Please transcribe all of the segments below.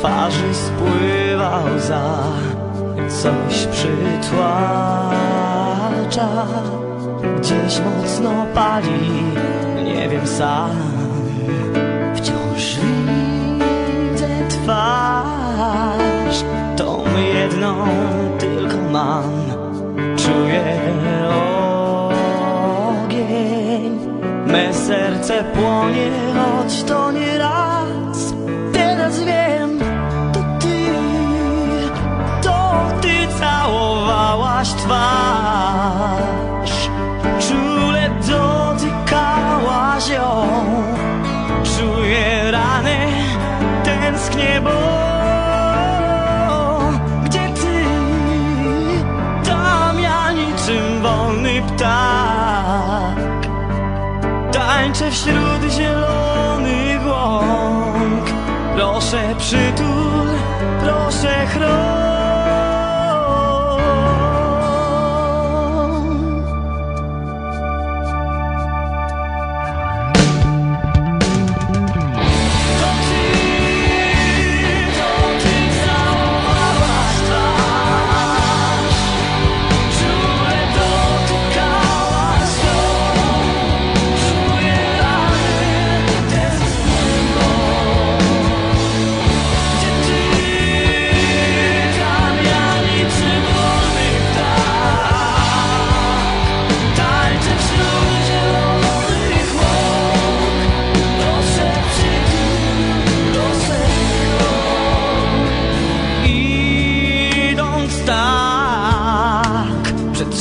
twarzy spływał za coś przytłacza. Gdzieś mocno pali, nie wiem sam. Wciąż widzę twarz, tą jedną tylko mam. Czuję ogień, me serce płonie, choć to nie raz. Twarz. Czule dotykałaś ją Czuję rany, tęsknię, bo Gdzie ty? Tam ja niczym wolny ptak. Tańczę wśród zielonych łąk. Proszę przytul, proszę chroń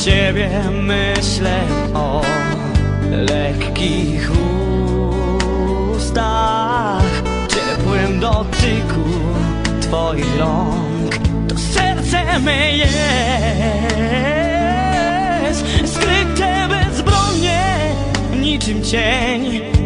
siebie myślę o lekkich ustach. Ciepłym dotyku twoich rąk To serce me jest Skryte bezbronnie niczym cień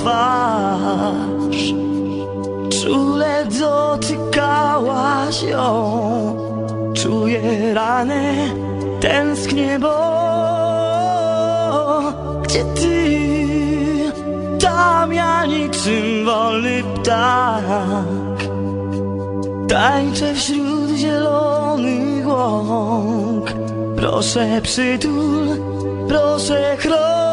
twarz. Czule dotykałaś ją. Czuję ranę, tęsknię, bo Gdzie ty? Tam ja niczym wolny ptak. Tańczę wśród zielonych łąk. Proszę przytul, proszę chroń